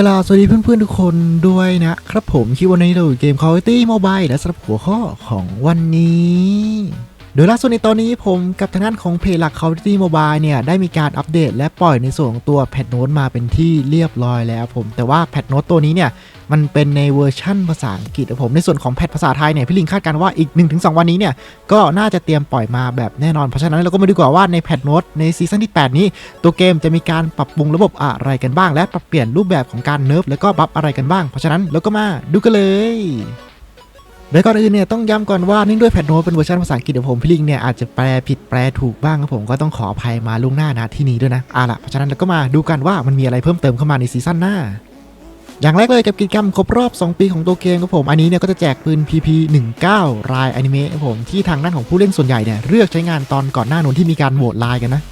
กล่าวสวัสดีเพื่อนๆทุกคนด้วยนะครับผมคิดวันนี้เราอยู่เกม Call of Duty Mobile และสำหรับหัวข้อของวันนี้ โดยล่าสุดในตอนนี้ผมกับทางด้านของเพจหลัก Call of Duty Mobile เนี่ย ได้มีการอัปเดตและปล่อยในส่วนของตัวแพทโน้ตมาเป็นที่เรียบร้อยแล้วผมแต่ว่าแพทโน้ตตัวนี้เนี่ย มันเป็นในเวอร์ชั่นภาษาอังกฤษผม ในส่วนของแพทภาษาไทยเนี่ย พี่ลิงคาดการว่าอีก 1-2 วันนี้เนี่ย ก็น่าจะเตรียมปล่อยมาแบบแน่นอน เพราะฉะนั้นเราก็มาดูกว่าว่าในแพทโน้ตในซีซั่นที่ 8 นี้ ตัวเกมจะมีการปรับปรุงระบบอะไรกันบ้าง และปรับเปลี่ยนรูปแบบของการเนิร์ฟแล้วก็บัฟอะไรกันบ้าง เพราะฉะนั้นเราก็มาดูกันเลย โดยก่อนอื่นเนี่ยต้องย้ำก่อนว่าเนื่องด้วยแพทโน้ตเป็นเวอร์ชันภาษาอังกฤษของผมพี่ลิงเนี่ยอาจจะแปลผิดแปลถูกบ้างครับผมก็ต้องขออภัยมาล่วงหน้านะที่นี้ด้วยนะเอาล่ะเพราะฉะนั้นเราก็มาดูกันว่ามันมีอะไรเพิ่มเติมเข้ามาในซีซั่นหน้า อย่างแรกเลยกับกิจกรรมครบรอบ 2 ปีของตัวเกมครับผม อันนี้เนี่ยก็จะแจกปืน PP 19 รายอนิเมะครับผมที่ทางด้านของผู้เล่นส่วนใหญ่เนี่ยเลือกใช้งานตอนก่อนหน้านนที่มีการโหวตลน์กันนะ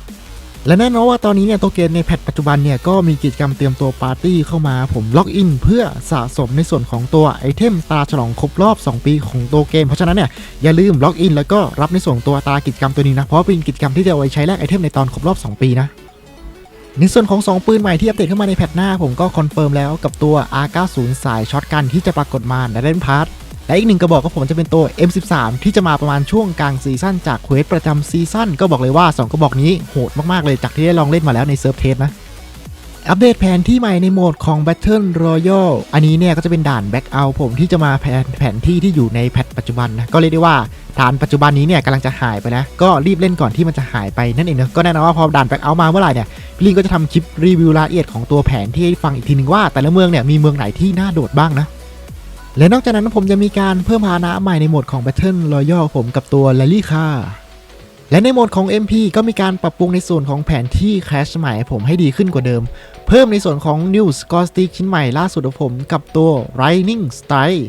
และแน่นอนว่าตอนนี้เนี่ยตัวเกมในแพทปัจจุบันเนี่ยก็มีกิจกรรมเตรียมตัวปาร์ตี้เข้ามาผมล็อกอินเพื่อสะสมในส่วนของตัวไอเทมตาฉลองครบรอบ 2 ปีของตัวเกม เพราะฉะนั้นเนี่ยอย่าลืมล็อกอินแล้วก็รับในส่วนตัวตากิจกรรมตัวนี้นะ เพราะเป็นกิจกรรมที่จะเอาไว้ใช้แลกไอเทมในตอนครบรอบ 2 ปีนะในส่วนของ 2 ปืนใหม่ที่อัปเดตเข้ามาในแพทหน้า ผมก็คอนเฟิร์มแล้วกับตัว R90 สายช็อตกันที่จะปรากฏมาในเล่นพาร์ท และอีกหนึ่งกระบอกก็ผมจะเป็นตัว M13 ที่จะมาประมาณช่วงกลางซีซั่นจากเควสประจำซีซั่นก็บอกเลยว่า 2 กระบอกนี้โหดมากๆเลยจากที่ได้ลองเล่นมาแล้วในเซิร์ฟเทสนะอัปเดตแผนที่ใหม่ในโหมดของ Battle Royale อันนี้เนี่ยก็จะเป็นด่าน Back Out ผมที่จะมาแผนแผนที่ที่อยู่ในแพทปัจจุบันนะ ก็เรียกได้ว่าด่านปัจจุบันนี้เนี่ยกำลังจะหายไปแล้วก็รีบเล่นก่อนที่มันจะหายไปนั่นเองเนอะก็แน่นอนว่าพอด่าน Back Out มาเมื่อไหร่เนี่ยพี่ลิงก็จะทำคลิปรีวิวรายละเอียดของตัวแผนที่ให้ฟังอีกทีนึงว่า แต่ละเมืองเนี่ยมีเมืองไหนที่น่าโดดบ้างนะ และนอกจากนั้นผมจะมีการเพิ่มพานะใหม่ในโหมดของ Battle Royale ผมกับตัว Rally Car และในโหมดของ MP ก็มีการปรับปรุงในส่วนของแผนที่ Crash ใหม่ผมให้ดีขึ้นกว่าเดิม เพิ่มในส่วนของ New Score Stick ชิ้นใหม่ล่าสุดของผมกับตัว Lightning Strike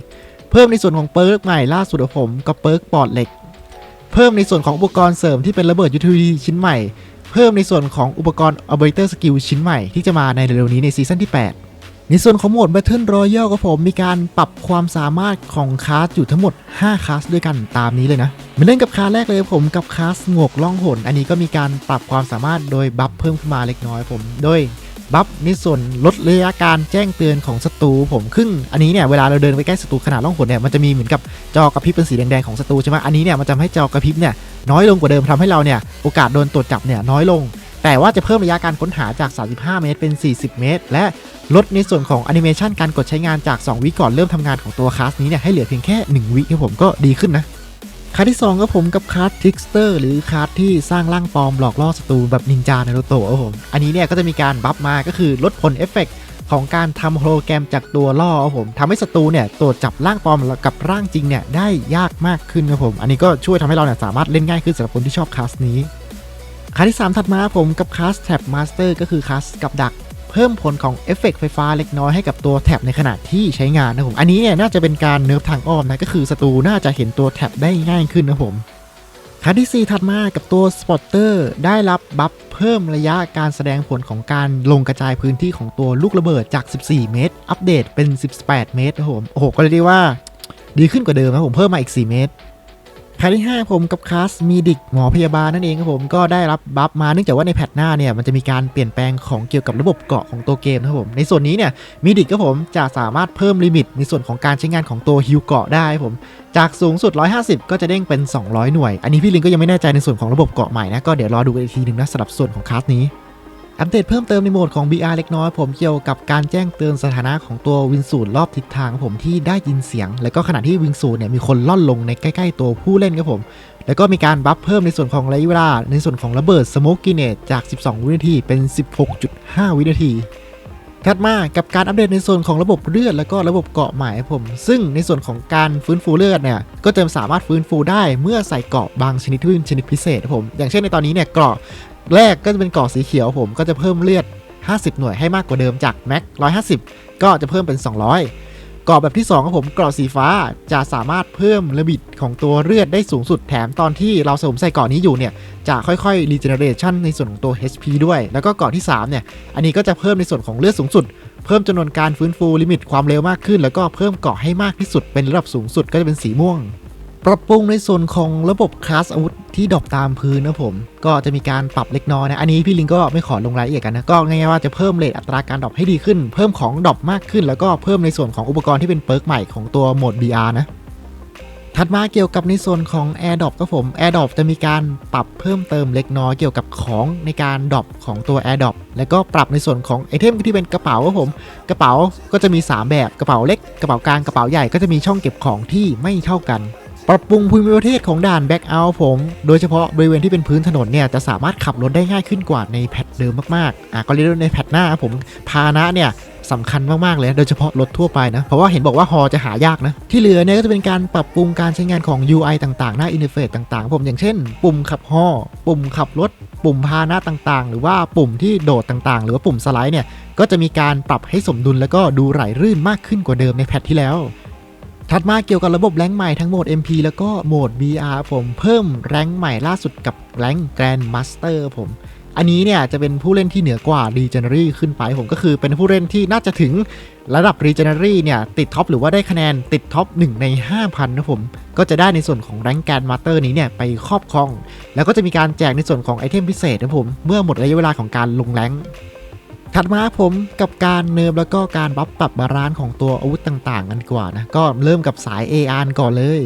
เพิ่มในส่วนของเปิร์กใหม่ล่าสุดของผมกับเปิร์กปอดเหล็ก เพิ่มในส่วนของอุปกรณ์เสริมที่เป็นระเบิดยุทธวิธีชิ้นใหม่ เพิ่มในส่วนของอุปกรณ์ Operator Skill ชิ้นใหม่ที่จะมาในเร็วๆนี้ในซีซั่นที่ 8 ในส่วนของโหมด Battle Royale ก็ผมมีการปรับความสามารถของคลาสอยู่ทั้งหมด 5คลาสด้วยกันตามนี้เลยนะมาเล่นกับคลาสแรกเลยผมกับคลาสงวกล่องหน อันนี้ก็มีการปรับความสามารถโดยบัฟเพิ่มขึ้นมาเล็กน้อยผมโดยบัฟในส่วนลดระยะการแจ้งเตือนของศัตรูผมครึ่งอันนี้เนี่ยเวลาเราเดินไปใกล้ศัตรูขนาดล่องหนเนี่ยมันจะมีเหมือนกับจอกระพริบเป็นสีแดงๆของศัตรูใช่ไหมอันนี้เนี่ยมันจะทำให้จอกระพริบเนี่ยน้อยลงกว่าเดิมทำให้เราเนี่ยโอกาสโดนตรวจจับเนี่ยน้อยลง แต่ว่าจะเพิ่มระยะการค้นหาจาก 35 เมตรเป็น 40 เมตร และ ลดในส่วนของแอนิเมชันการกดใช้งานจาก 2 วิก่อนเริ่มทำงานของตัวคลาสนี้เนี่ยให้เหลือเพียงแค่ 1 วิครับผมก็ดีขึ้นนะคลาสที่ 2 ก็ผมกับคลาสทิกสเตอร์หรือคลาสที่สร้างร่างปลอมหลอกล่อศัตรูแบบนินจาในโรโตะครับผมอันนี้เนี่ยก็จะมีการบัฟมาก็คือลดผลเอฟเฟกต์ของการทำโฮโลแกรมจากตัวล่อครับผมทำให้ศัตรูเนี่ยตรวจจับร่างปลอมกับร่างจริงเนี่ยได้ยากมากขึ้นครับผม อันนี้ก็ช่วยทำให้เราเนี่ยสามารถเล่นง่ายขึ้นสำหรับคนที่ชอบคลาสนี้คลาสที่ 3 ถัดมาผมกับคลาสแท็บมาสเตอร์ก็คือคลาสกับดัก เพิ่มผลของเอฟเฟกต์ไฟฟ้าเล็กน้อยให้กับตัวแท็บในขณะที่ใช้งานนะผม อันนี้เนี่ยน่าจะเป็นการเนิร์ฟทางอ้อมนะ ก็คือศัตรูน่าจะเห็นตัวแท็บได้ง่ายขึ้นนะผมคลาสที่ 4 ถัดมากับตัวสปอตเตอร์ได้รับบัฟเพิ่มระยะการแสดงผลของการลงกระจายพื้นที่ของตัวลูกระเบิดจาก 14 เมตร อัปเดตเป็น 18 เมตรนะผม โอ้โห ก็เลยกได้ว่า ดีขึ้นกว่าเดิมนะผมเพิ่มมาอีก 4 เมตร คลาสที่ 5 ผมกับคลาสมีดิกหมอพยาบาลนั่นเองครับผมก็ได้รับบัฟมาเนื่องจากว่าในแพทหน้าเนี่ยมันจะมีการเปลี่ยนแปลงของเกี่ยวกับระบบเกาะของตัวเกมนะครับผมในส่วนนี้เนี่ยมีดิกครับผมจะสามารถเพิ่มลิมิตในส่วนของการใช้งานของตัวฮิวเกาะได้ครับผมจากสูงสุด 150 ก็จะเด้งเป็น 200 หน่วย อันนี้พี่ลิงก็ยังไม่แน่ใจในส่วนของระบบเกาะใหม่นะก็เดี๋ยวรอดูกันอีกทีหนึ่งนะสำหรับส่วนของคลาสนี้ อัปเดตเพิ่มเติมในโหมดของ BR เล็กน้อยผมเกี่ยวกับการแจ้งเตือนสถานะของตัววินสูนรรอบทิศทางผมที่ได้ยินเสียง แล้วก็ขณะที่วินสูนเนี่ยมีคนล่อนลงในใกล้ๆตัวผู้เล่นครับผม แล้วก็มีการบัฟเพิ่มในส่วนของระยะเวลา ในส่วนของระเบิดสโมกกิเนตจาก 12 วินาทีเป็น 16.5 วินาทีถัดมากับการอัปเดตในส่วนของระบบเลือด แล้วก็ระบบเกาะใหม่ครับผม ซึ่งในส่วนของการฟื้นฟูเลือดเนี่ยก็จะสามารถฟื้นฟูได้เมื่อใส่เกาะบางชนิดที่เป็นชนิดพิเศษครับผม อย่างเช่นในตอนนี้เนี่ยเกาะ แรกก็จะเป็นกราะสีเขียวผมก็จะเพิ่มเลือด 50 หน่วยให้มากกว่าเดิมจากแม็ก150 ก็จะเพิ่มเป็น 200กราะแบบที่2ครับผมกราะสีฟ้าจะสามารถเพิ่มลิมิตของตัวเลือดได้สูงสุดแถมตอนที่เราสวมใส่กราะนี้อยู่เนี่ยจะค่อยๆ regeneration ในส่วนของตัว HP ด้วย แล้วก็กราะที่3เนี่ยอันนี้ก็จะเพิ่มในส่วนของเลือดสูงสุดเพิ่มจำนวนการฟื้นฟูลิมิตความเร็วมากขึ้น แล้วก็เพิ่มเกาะให้มากที่สุดเป็นระดับสูงสุดก็จะเป็นสีม่วง ปรับปรุงในส่วนของระบบคลาสอาวุธที่ดรอปตามพื้นนะผม ก็จะมีการปรับเล็กน้อยนะ อันนี้พี่ลิงก็ไม่ขอลงรายละเอียดกันนะ ก็ง่ายๆว่าจะเพิ่มเรทอัตราการดรอปให้ดีขึ้น เพิ่มของดรอปมากขึ้น แล้วก็เพิ่มในส่วนของอุปกรณ์ที่เป็นเปิร์กใหม่ของตัวโหมด BR นะ ถัดมาเกี่ยวกับในส่วนของ Air d r o p ครับผม Air d r o p จะมีการปรับเพิ่มเติมเล็กน้อยเกี่ยวกับของในการดรอปของตัว Air d r o p แล้วก็ปรับในส่วนของไอเทมที่เป็นกระเป๋าครับผม กระเป๋าก็จะมี 3 แบบ กระเป๋าเล็ก กระเป๋ากลาง กระเป๋าใหญ่ ก็จะมีช่องเก็บของที่ไม่เท่ากัน ปรับปรุงภูมิประเทศของด่านแบ็กเอาท์ผม โดยเฉพาะบริเวณที่เป็นพื้นถนนเนี่ยจะสามารถขับรถได้ง่ายขึ้นกว่าในแพทเดิมมากๆ อะก็เรียกว่าในแพทหน้าผมพานะเนี่ยสำคัญมาก ๆ เลย โดยเฉพาะรถทั่วไปนะ เพราะว่าเห็นบอกว่าฮอจะหายากนะ ที่เหลือเนี่ยก็จะเป็นการปรับปรุงการใช้งานของ UI ต่างๆ หน้าอินเทอร์เฟซต่างๆ ผมอย่างเช่น ปุ่มขับฮอปุ่มขับรถ ปุ่มพาหนะต่างๆ หรือว่าปุ่มที่โดดต่างๆ หรือว่าปุ่มสไลด์เนี่ยก็จะมีการปรับให้สมดุลแล้วก็ดูไหลลื่นมากขึ้นกว่าเดิมในแพทที่แล้ว ถัดมาเกี่ยวกับระบบแรงค์ใหม่ทั้งโหมด MP แล้วก็โหมด BR ผมเพิ่มแรงค์ใหม่ล่าสุดกับแรงค์แกรนด์มาสเตอร์ผม อันนี้เนี่ยจะเป็นผู้เล่นที่เหนือกว่า Regenery ขึ้นไปผมก็คือเป็นผู้เล่นที่น่าจะถึงระดับ Regenery เนี่ยติดท็อปหรือว่าได้คะแนนติดท็อป 1 ใน 5,000 นะผม ก็จะได้ในส่วนของแรงแกนมาสเตอร์นี้เนี่ยไปครอบครอง แล้วก็จะมีการแจกในส่วนของไอเทมพิเศษนะผมเมื่อหมดระยะเวลาของการลงแรง ถัดมาผมกับการเนิร์ฟแล้วก็การบัฟปรับบาลานซ์ของตัวอาวุธต่างๆ กันกว่านะ ก็เริ่มกับสาย AR ก่อนเลย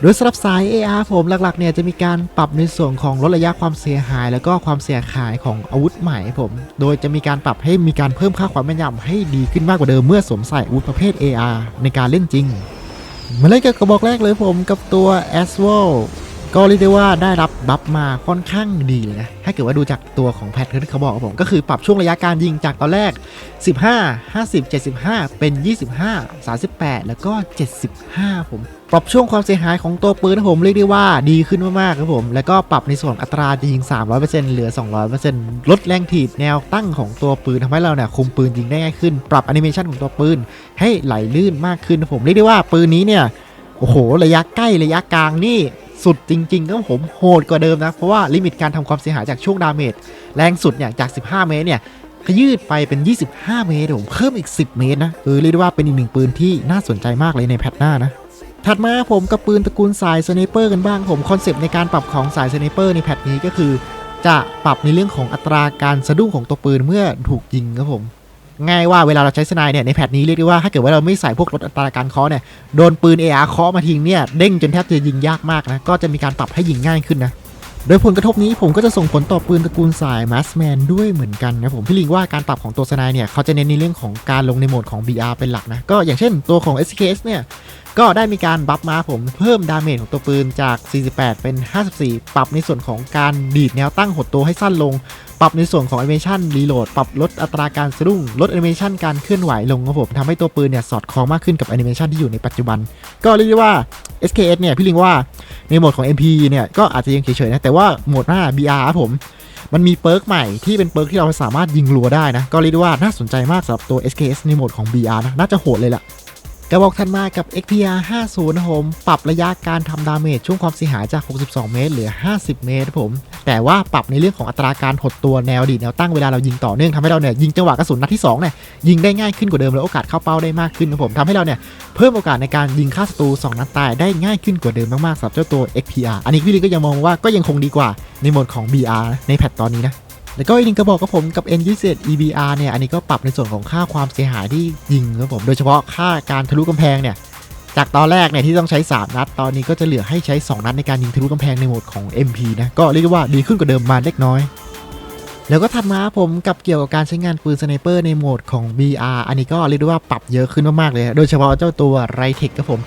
โดยสำหรับสาย AR ผมหลักๆเนี่ยจะมีการปรับในส่วนของลดระยะความเสียหาย แล้วก็ความเสียหายของอาวุธใหม่ผม โดยจะมีการปรับให้มีการเพิ่มค่าความแม่นยำให้ดีขึ้นมากกว่าเดิมเมื่อสวมใส่อาวุธประเภท AR ในการเล่นจริงมาเล่นกับกระบอกแรกเลยผมกับตัว a s w a l ก็เรียกได้ว่าได้รับบัฟมาค่อนข้างดีเลยนะ ถ้าเกิดว่าดูจากตัวของแพทที่เขาบอกครับผม ก็คือปรับช่วงระยะการยิงจากตอนแรก 15 50 75 เป็น 25 38 แล้วก็ 75 ผม ปรับช่วงความเสียหายของตัวปืนนะผมเรียกได้ว่าดีขึ้นมากๆครับผม แล้วก็ปรับในส่วนอัตราจะยิง 300%เหลือ 200%ลดแรงถีบแนวตั้งของตัวปืนทำให้เราเนี่ยคุมปืนยิงได้ง่ายขึ้น ปรับแอนิเมชันของตัวปืนให้ไหลลื่นมากขึ้นนะผม เรียกได้ว่าปืนนี้เนี่ย โอ้โห ระยะใกล้ระยะกลางนี่ สุดจริงๆครับผมโหดกว่าเดิมนะ เพราะว่าลิมิตการทำความเสียหายจากช่วงดาเมจแรงสุดเนี่ยจาก 15 เมตรเนี่ยขยืดไปเป็น 25 เมตรผมเพิ่มอีก 10 เมตรนะเออเรียกได้ว่าเป็นอีกหนึ่งปืนที่น่าสนใจมากเลยในแพทหน้านะถัดมาผมกับปืนตระกูลสายสไนเปอร์กันบ้างผมคอนเซปต์ในการปรับของสายสไนเปอร์ในแพทนี้ก็คือ จะปรับในเรื่องของอัตราการสะดุ้งของตัวปืนเมื่อถูกยิงครับผม ง่ายว่าเวลาเราใช้สไนเนี่ยในแพทนี้เรียกได้ว่าถ้าเกิดว่าเราไม่ใส่พวกลดอัตราการเคาะเนี่ยโดนปืน AR เคาะมาทิ้งเนี่ยเด้งจนแทบจะยิงยากมากนะก็จะมีการปรับให้ยิงง่ายขึ้นนะโดยผลกระทบนี้ผมก็จะส่งผลต่อปืนตระกูลสายมาสแมนด้วยเหมือนกันนะผมพี่ลิงว่าการปรับของตัวสไนเนี่ยเขาจะเน้นในเรื่องของการลงในโหมดของ BR เป็นหลักนะ ก็อย่างเช่นตัวของ SKS เนี่ยก็ได้มีการบัฟมาผมเพิ่มดาเมจของตัวปืนจาก 48 เป็น 54 ปรับในส่วนของการดีดแนวตั้งหดตัวให้สั้นลง ปรับในส่วนของแอนิเมชันรีโหลด ปรับลดอัตราการสะดุ้ง ลดแอนิเมชันการเคลื่อนไหวลงครับผมทำให้ตัวปืนเนี่ยสอดคล้องมากขึ้นกับแอนิเมชันที่อยู่ในปัจจุบัน ก็เรียกได้ว่า SKS เนี่ยพี่ลิงว่าในโหมดของ MP เนี่ยก็อาจจะยังเฉยๆนะ แต่ว่าโหมดหน้า BR ครับผมมันมีเปิร์กใหม่ที่เป็นเปิร์กที่เราสามารถยิงรัวได้นะ ก็เรียกได้ว่าน่าสนใจมากสำหรับตัว SKS ในโหมดของ BR นะ น่าจะโหดเลยล่ะ กระบอกถัดมากับ XPR 50 นะผม ปรับระยะการทำดาเมจช่วงความเสียหายจาก 62 เมตร เหลือ 50 เมตรผม แต่ว่าปรับในเรื่องของอัตราการหดตัวแนวดีแนวตั้งเวลาเรายิงต่อเนื่องทำให้เราเนี่ยยิงจังหวะกระสุนนัดที่2เนี่ยยิงได้ง่ายขึ้นกว่าเดิมและโอกาสเข้าเป้าได้มากขึ้นนะผมทำให้เราเนี่ยเพิ่มโอกาสในการยิงฆ่าศัตรู2นัดตายได้ง่ายขึ้นกว่าเดิมมากๆสำหรับเจ้าตัว XPR อันนี้พี่ลิงก็ยังมองว่าก็ยังคงดีกว่าในโหมดของ BR ในแพทตอนนี้นะ แล้วก็อีกหนึ่งกระบอกกับผมกับ N 2 1 EBR เนี่ย อันนี้ก็ปรับในส่วนของค่าความเสียหายที่ยิงครับผม โดยเฉพาะค่าการทะลุกำแพงเนี่ย จากตอนแรกเนี่ยที่ต้องใช้ 3 นัด ตอนนี้ก็จะเหลือให้ใช้ 2 นัดในการยิงทะลุกำแพงในโหมดของ MP นะ ก็เรียกได้ว่าดีขึ้นกว่าเดิมมาเล็กน้อยแล้วก็ถัดมาผมกับเกี่ยวกับการใช้งานปืนสไนเปอร์ในโหมดของ BR อันนี้ก็เรียกได้ว่าปรับเยอะขึ้นมากๆเลย โดยเฉพาะเจ้าตัวไรเทคครับผม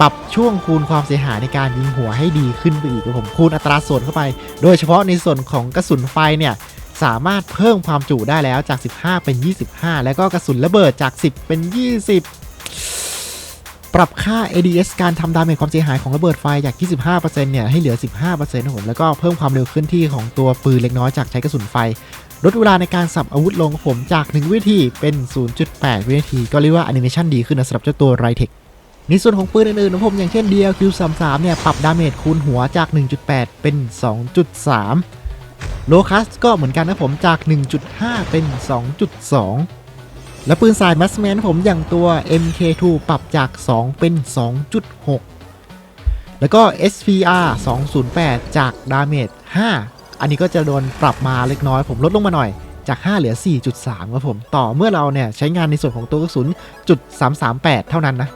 ปรับช่วงคูณความเสียหายในการยิงหัวให้ดีขึ้นไปอีกครับผม คูณอัตราส่วนเข้าไป โดยเฉพาะในส่วนของกระสุนไฟเนี่ย สามารถเพิ่มความจุได้แล้วจาก 15 เป็น 25 แล้วก็กระสุนระเบิดจาก 10 เป็น 20 ปรับค่า ADS การทำดาเมจความเสียหายของระเบิดไฟจาก 25%เนี่ยให้เหลือ 15%นะผมแล้วก็เพิ่มความเร็วเคลื่อนที่ของตัวปืนเล็กน้อยจากใช้กระสุนไฟลดเวลาในการสับอาวุธลงผมจาก 1 วินาทีเป็น 0.8 วินาที ก็เรียกว่าแอนิเมชันดีขึ้นนะสำหรับเจ้าตัวไรเทคในส่วนของปืนอื่นๆนะผมอย่างเช่น DLQ33 เนี่ย ปรับดาเมจคูณหัวจาก 1.8 เป็น 2.3 โลคัสก็เหมือนกันนะผมจาก 1.5 เป็น 2.2 และปืนสายมัสแมนผมอย่างตัว MK2 ปรับจาก 2 เป็น 2.6 แล้วก็ SPR 208 จากดาเมจ5 อันนี้ก็จะโดนปรับมาเล็กน้อยผมลดลงมาหน่อยจาก 5 เหลือ 4.3 ครับผม ต่อเมื่อเราเนี่ย ใช้งานในส่วนของตัวกระสุนจุด338 เท่านั้นนะ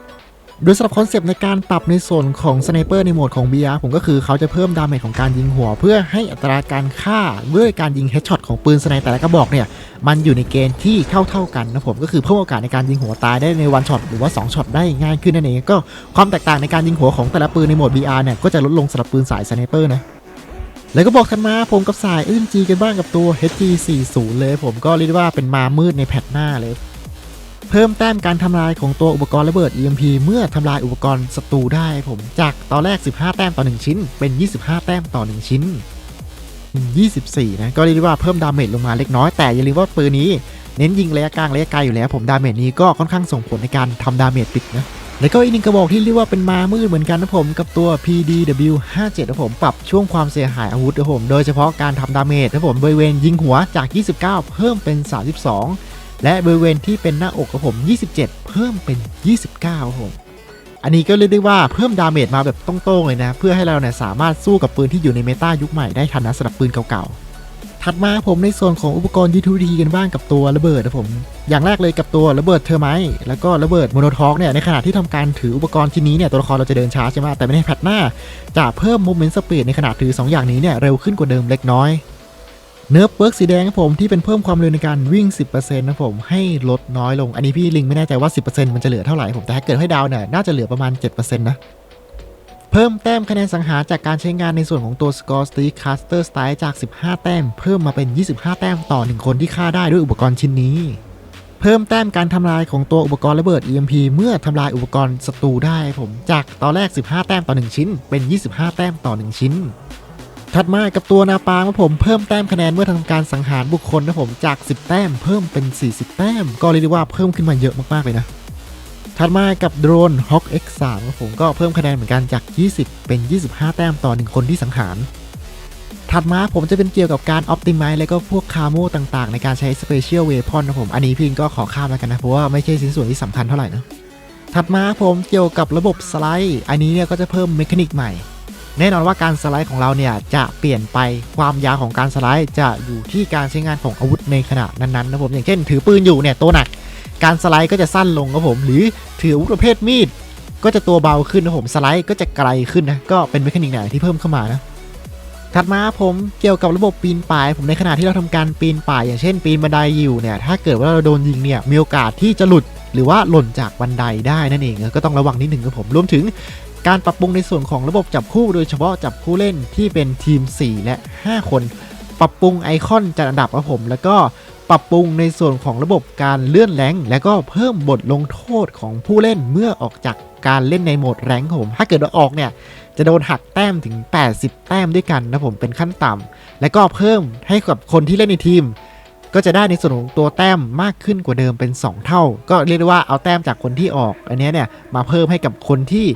โดยสำหรับคอนเซปต์ในการปรับในส่วนของสไนเปอร์ในโหมดของ BR ผมก็คือเขาจะเพิ่มดาเมจของการยิงหัว เพื่อให้อัตราการฆ่าด้วยการยิงเฮดช็อตของปืนสไนแต่ละกระบอกเนี่ย มันอยู่ในเกณฑ์ที่เท่าเท่ากันนะผมก็คือเพิ่มโอกาสในการยิงหัวตายได้ในวันช็อตหรือว่า2ช็อตได้ง่ายขึ้นนั่นเองก็ความแตกต่างในการยิงหัวของแต่ละปืนในโหมด BR เนี่ยก็จะลดลงสำหรับปืนสายสไนเปอร์นะแล้วก็บอกทันมาผมกับสาย SMG กันบ้างกับตัว HG40 เลยผมก็เรียกได้ว่าเป็นมามืดในแพทหน้าเลย เพิ่มแต้มการทำลายของตัวอุปกรณ์ระเบิด EMP เมื่อทำลายอุปกรณ์ศัตรูได้ผมจากตอนแรก 15 แต้มต่อ 1 ชิ้น เป็น 25 แต้มต่อ 1 ชิ้น 24 นะ ก็เรียกว่าเพิ่มดาเมจลงมาเล็กน้อย แต่อย่าลืมว่าปืนนี้ เน้นยิงระยะกลางระยะไกลอยู่แล้ว ผมดาเมจนี้ก็ค่อนข้างส่งผลในการทำดาเมจปิดนะแล้วก็อีกหนึ่งกระบอกที่เรียกว่าเป็นมามืดเหมือนกันนะผมกับตัว PDW57 นะผมปรับช่วงความเสียหายอาวุธนะผม โดยเฉพาะการทำดาเมจนะผมบริเวณยิงหัวจาก 29 เพิ่มเป็น 32 และบริเวณที่เป็นหน้าอกของผม 27 เพิ่มเป็น 29ครับผมอันนี้ก็เรียกได้ว่าเพิ่มดาเมจมาแบบตรงๆเลยนะ เพื่อให้เราเนี่ยสามารถสู้กับปืนที่อยู่ในเมตายุคใหม่ได้ทันนะสำหรับปืนเก่าๆ ถัดมาผมในส่วนของอุปกรณ์ยุทธวิธีกันบ้างกับตัวระเบิดนะผม อย่างแรกเลยกับตัวระเบิดเทอร์ไมต์แล้วก็ระเบิดโมโนทอกเนี่ยในขณะที่ทำการถืออุปกรณ์ชิ้นนี้เนี่ยตัวละครเราจะเดินช้าใช่ไหมแต่ไม่ได้แพทหน้า จะเพิ่มโมเมนต์สปีดในขณะถือ 2 อย่างนี้เนี่ยเร็วขึ้นกว่าเดิมเล็กน้อย เนิร์ฟเวิร์กสีแดงครับผมที่เป็นเพิ่มความเร็วในการวิ่ง 10%นะผมให้ลดน้อยลง อันนี้พี่ลิงไม่แน่ใจว่า 10%มันจะเหลือเท่าไหร่ผมแต่ถ้าเกิดให้ดาวเนี่ยน่าจะเหลือประมาณ 7%นะเพิ่มแต้มคะแนนสังหารจากการใช้งานในส่วนของตัว Score s t e e Caster Style จาก 15 แต้ม เพิ่มมาเป็น 25 แต้มต่อ 1 คนที่ฆ่าได้ด้วยอุปกรณ์ชิ้นนี้ เพิ่มแต้มการทำลายของตัวอุปกรณ์ระเบิด EMP เมื่อทำลายอุปกรณ์ศัตรูได้ผมจากตอนแรก 15 แต้มต่อ 1 ชิ้น เป็น 25 แต้มต่อ 1 ชิ้น ถัดมากับตัวนาปางครับผมเพิ่มแต้มคะแนนเมื่อทำการสังหารบุคคลนะผมจาก 10 แต้มเพิ่มเป็น 40 แต้ม ก็เรียกได้ว่าเพิ่มขึ้นมาเยอะมากๆเลยนะถัดมากับโดรน Hawk X3 ครับผมก็เพิ่มคะแนนเหมือนกันจาก 20 เป็น 25 แต้มต่อ 1 คนที่สังหาร ถัดมาผมจะเป็นเกี่ยวกับการ Optimize แล้วก็พวกคาโมต่างๆ ในการใช้ Special Weapon นะผม อันนี้พี่ก็ขอข้ามแล้วกันนะ เพราะว่าไม่ใช่ชิ้นส่วนที่สำคัญเท่าไหร่นะถัดมาผมเกี่ยวกับระบบสไลด์ อันนี้เนี่ยก็จะเพิ่มเมคานิกใหม่ แน่นอนว่าการสไลด์ของเราเนี่ยจะเปลี่ยนไปความยาวของการสไลด์จะอยู่ที่การใช้งานของอาวุธในขณะนั้นๆนะผมอย่างเช่น ถือปืนอยู่เนี่ยตัวหนัก การสไลด์ก็จะสั้นลงครับผม หรือถืออาวุธประเภทมีดก็จะตัวเบาขึ้นนะผมสไลด์ก็จะไกลขึ้นนะก็เป็นเมคานิกไหนที่เพิ่มเข้ามานะถัดมาผมเกี่ยวกับระบบปีนป่าย ผมในขณะที่เราทำการปีนป่าย อย่างเช่น ปีนบันไดอยู่เนี่ยถ้าเกิดว่าเราโดนยิงเนี่ยมีโอกาสที่จะหลุดหรือว่าหล่นจากบันไดได้นั่นเองก็ต้องระวังนิดหนึ่งครับผมรวมถึง การปรับปรุงในส่วนของระบบจับคู่โดยเฉพาะจับคู่เล่นที่เป็นทีม 4 และ 5 คน ปรับปรุงไอคอนจัดอันดับครับผม แล้วก็ปรับปรุงในส่วนของระบบการเลื่อนแรงแล้วก็เพิ่มบทลงโทษของผู้เล่นเมื่อออกจากการเล่นในโหมดแรงผม ถ้าเกิดว่าออกเนี่ยจะโดนหักแต้มถึง 80 แต้มด้วยกันนะผมเป็นขั้นต่ำแล้วก็เพิ่มให้กับคนที่เล่นในทีม ก็จะได้ในส่วนของตัวแต้มมากขึ้นกว่าเดิมเป็น 2 เท่า ก็เรียกได้ว่าเอาแต้มจากคนที่ออก อันนี้เนี่ยมาเพิ่มให้กับคนที่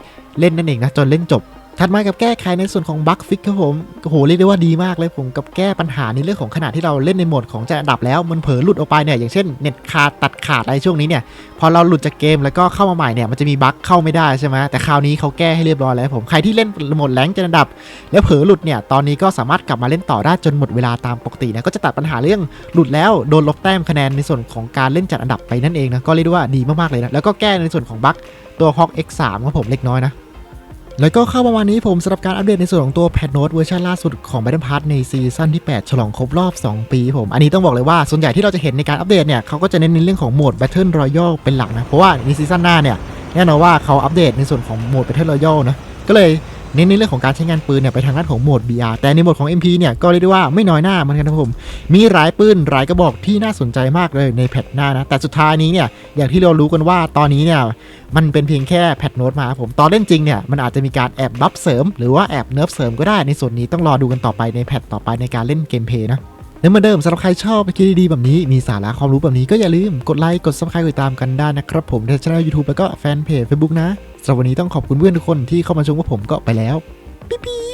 เล่นนั่นเองนะจนเล่นจบ ถัดมากับแก้ไขในส่วนของบั๊กฟิกครับผมโอ้โหเรียกได้ว่าดีมากเลยผมกับแก้ปัญหาในเรื่องของขนาดที่เราเล่นในโหมดของจะอันดับแล้วมันเผลอหลุดออกไปเนี่ยอย่างเช่นเน็ตขาดตัดขาดอะไรช่วงนี้เนี่ยพอเราหลุดจากเกมแล้วก็เข้ามาใหม่เนี่ยมันจะมีบั๊กเข้าไม่ได้ใช่ไหมแต่คราวนี้เขาแก้ให้เรียบร้อยแล้วผมใครที่เล่นโหมดแรงจะอันดับ แล้วเผลอหลุดเนี่ยตอนนี้ก็สามารถกลับมาเล่นต่อได้จนหมดเวลาตามปกตินะก็จะตัดปัญหาเรื่องหลุดแล้วโดนลบแต้มคะแนนในส่วนของการเล่นจัดอันดับไปนั่นเองนะก็เรียกได้ว่าดีมากๆเลยนะแล้วก็แก้ในส่วนของบั๊กตัว Hawk X3 ของผมเล็กน้อยนะ แล้วก็เข้าประมาณนี้ผมสำหรับการอัปเดตในส่วนของตัวแพทโน t เวอร์ชันล่าสุดของ Battle Pass ในซีซั่นที่ 8 ฉลองครบรอบ 2 ปีผม อันนี้ต้องบอกเลยว่า ส่วนใหญ่ที่เราจะเห็นในการอัปเดตเนี่ยเขาก็จะเน้นในเรื่องของโหมด Battle Royale เป็นหลักนะ เพราะว่าในซีซั่นหน้าเนี่ยแน่นอนว่าเขาอัปเดตในส่วนของโหมด Battle Royale นะก็เลย เน้นในเรื่องของการใช้งานปืนเนี่ยไปทางด้านของโหมด BR แต่ในโหมดของ MP เนี่ยก็เรียกได้ว่าไม่น้อยหน้าเหมือนกันนะผม มีหลายปืนหลายกระบอกที่น่าสนใจมากเลยในแพทหน้านะ แต่สุดท้ายนี้เนี่ยอย่างที่เรารู้กันว่าตอนนี้เนี่ยมันเป็นเพียงแค่แพทโน้ตมาครับผมตอนเล่นจริงเนี่ยมันอาจจะมีการแอบบัฟเสริม หรือว่าแอบเนิร์ฟเสริมก็ได้ในส่วนนี้ต้องรอดูกันต่อไปในแพทต่อไปในการเล่นเกมเพย์นะ และเหมือนเดิมสำหรับใครชอบคลิปดีๆแบบนี้มีสาระความรู้แบบนี้ก็อย่าลืมกดไลค์กดซับสไครต์กดตามกันได้นะครับผมในช่องยูทูบแล้วก็แฟนเพจเฟซบุ๊กนะสำหรับวันนี้ต้องขอบคุณเพื่อนทุกคนที่เข้ามาชมกับผมก็ไปแล้วปิ๊บ